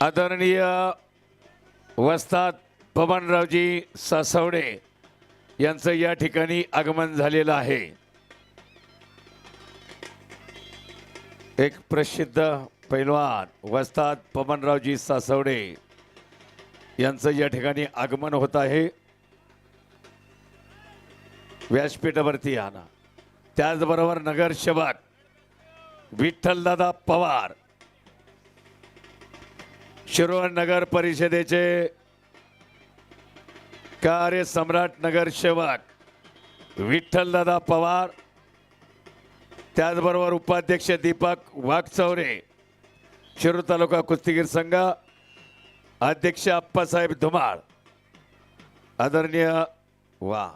आदरणीय वस्ताद पवनरावजी सासवडे यांचं या ठिकाणी आगमन झालेलं आहे. एक प्रसिद्ध पैलवान वस्ताद पवनरावजी सासवडे यांचं या ठिकाणी आगमन होत आहे. व्यासपीठावरती आणा. त्याचबरोबर नगरसेवक विठ्ठलदादा पवार शिरोळ नगर परिषदेचे कार्य सम्राट नगरसेवक विठ्ठलदादा पवार त्याचबरोबर उपाध्यक्ष दीपक वाघचौरे शिरूर तालुका कुस्तीगीर संघ अध्यक्ष अप्पासाहेब धुमाळ आदरणीय वा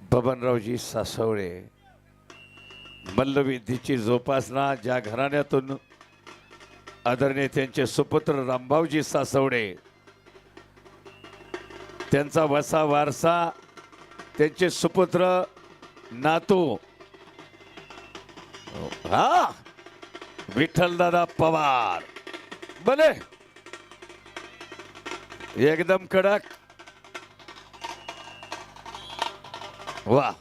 बबनरावजी सासवळे मल्लविधीची जोपासना ज्या घराण्यातून आदरणीय त्यांचे सुपुत्र रामभाऊजी सासवडे. त्यांचा वसा वारसा त्यांचे सुपुत्र नातू. हा? विठ्ठलदादा पवार. बने. एकदम कडक. वा.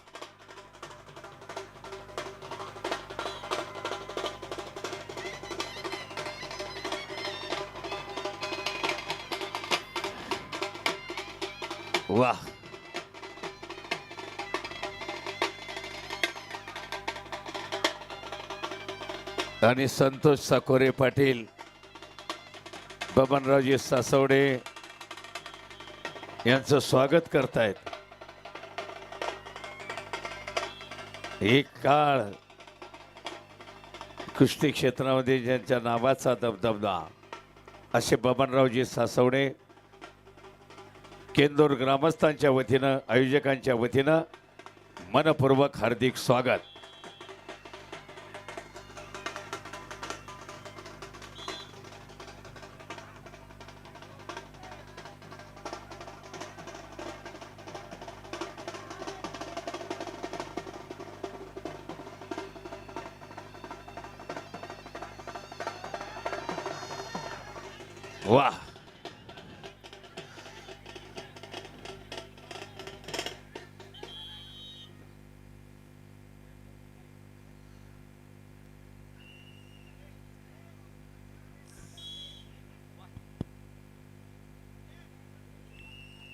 वा आणि संतोष साकोरे पाटील बबनरावजी सासवडे यांचं स्वागत करतायत. एक काळ कुस्ती क्षेत्रामध्ये ज्यांच्या नावाचा दबदबा असे बबनरावजी सासवडे केंदूर ग्रामस्थांच्या वतीनं आयोजकांच्या वतीनं मनपूर्वक हार्दिक स्वागत. वा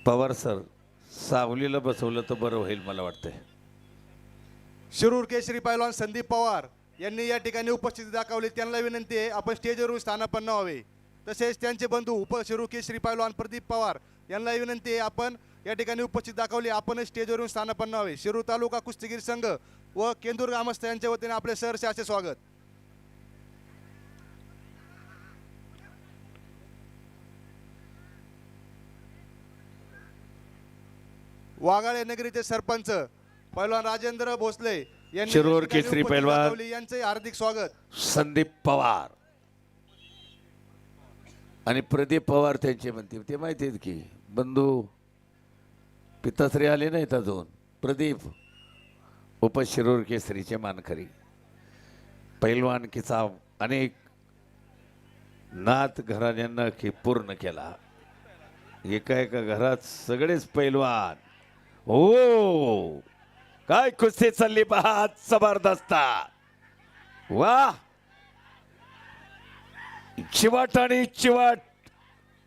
पवार सर सावलीला बसवलं तर बरं होईल मला वाटतंय. शिरूर केशरी पैलवान संदीप पवार यांनी या ठिकाणी उपस्थिती दाखवली. त्यांना विनंती आहे आपण स्टेजवरून स्थानापन्न व्हावे. तसेच त्यांचे बंधू उप शिरूर केशरी पैलवान प्रदीप पवार यांना विनंती आहे आपण या ठिकाणी उपस्थित दाखवली. आपणच स्टेजवरून स्थानापन्न व्हावे. शिरूर तालुका कुस्तीगीर संघ व केंदूर ग्रामस्थ यांच्या वतीने आपले सहर्ष असे स्वागत. वाघाळे नगरीचे सरपंच पैलवान राजेंद्र भोसले यांनी शिरूर केसरी पैलवान. यांचे हार्दिक स्वागत. संदीप पवार. आणि प्रदीप पवार त्यांचे म्हणते ते माहिती आहेत की बंधू पिताश्री आले नाहीत अजून. प्रदीप उपशिरूर केसरीचे मानकरी. पैलवानकीचा अनेक नात घराण्यांना की पूर्ण केला. एका एका घरात सगळेच पैलवान. हो. काय कुस्ती चालली पहा जबरदस्त. वा. चिवाट आणि चिवाट.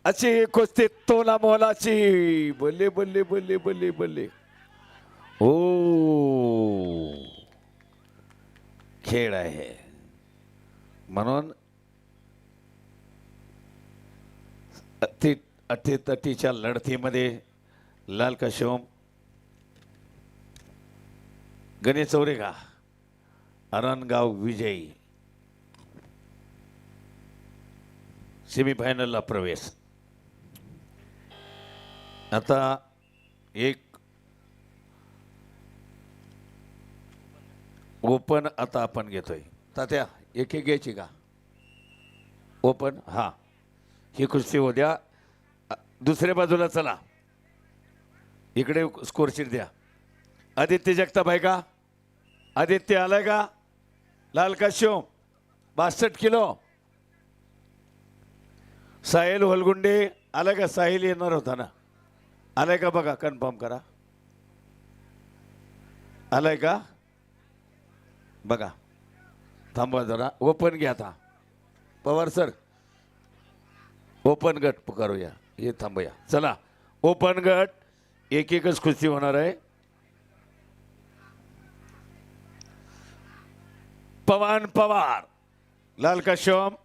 अशी कुस्ती तोला मोलाची बल्ले बल्ले बल्ले बल्ले बल्ले. ओ खेळ आहे. म्हणून अति अटीतटीच्या लढतीमध्ये लाल कशोम गणेश चौरेगा अरणगाव विजयी. सेमीफायनलला प्रवेश. आता एक ओपन आता आपण घेतोय. तात्या एक एक घ्यायची का? ओपन? हा. ही कुस्ती हो द्या. दुसऱ्या बाजूला चला. इकडे स्कोरशीट द्या. आदित्य जगताप आहे का? आदित्य आलाय का लाल काश्योम बासष्ट किलो. साहिल होलगुंडे आलाय का साहिल येणार होता ना. आलाय का बघा कन्फर्म करा. आलाय का बघा. थांबा जरा ओपन घ्या आता. पवार सर ओपन गट करूया. हे थांबूया. चला ओपन गट एक एकच खुशी होणार आहे. पवन पवार. लाल काश्यम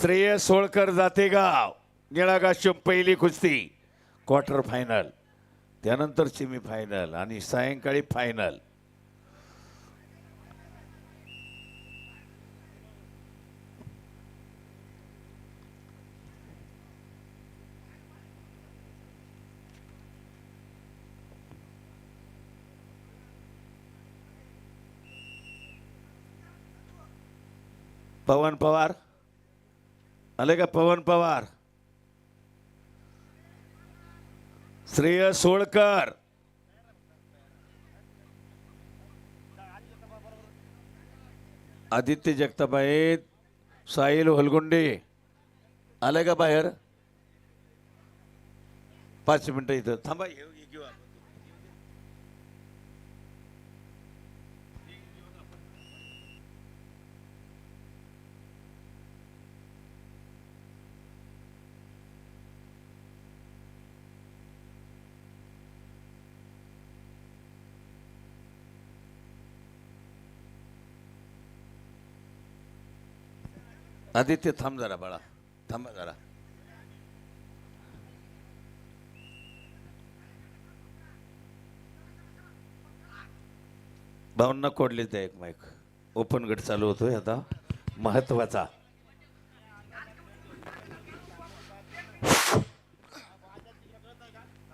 श्रेयस सोळकर जातेगाव. निळा काश्यम पहिली कुस्ती. क्वार्टर फायनल त्यानंतर सेमीफायनल आणि सायंकाळी फायनल पवन पवार? आले का पवन पवार? श्रेय सोळकर आदित्य जगताप आहेत साहिल होलगुंडे. आले का बाहेर? पाच मिनटं इथं थांबा. आदित्य थांब जरा बाळा. थांबा जरा. भावना कोडले त्या एक माईक ओपन गट चालू होतोय आता. महत्त्वाचा.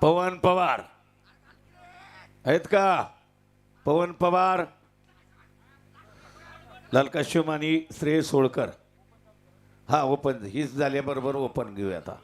पवन पवार. आहेत का? पवन पवार. लालका आणि श्रेय सोळकर. हा ओपन हीच झाल्याबरोबर ओपन घेऊ आता.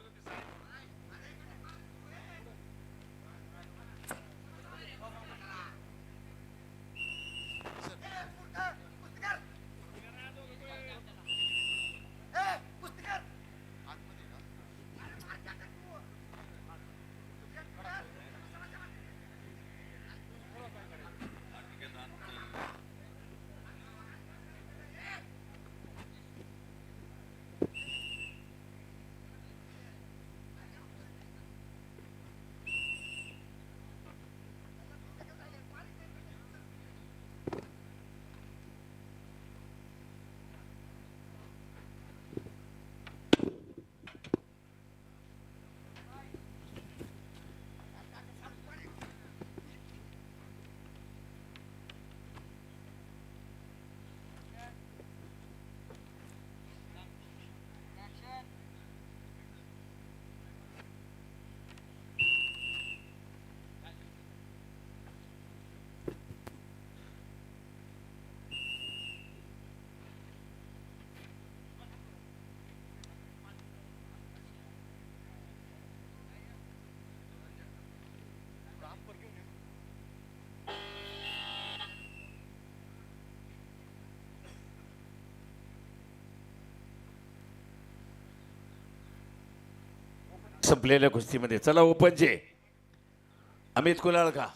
संपलेल्या कुस्तीमध्ये चला ओपनचे अमित कुलाळ का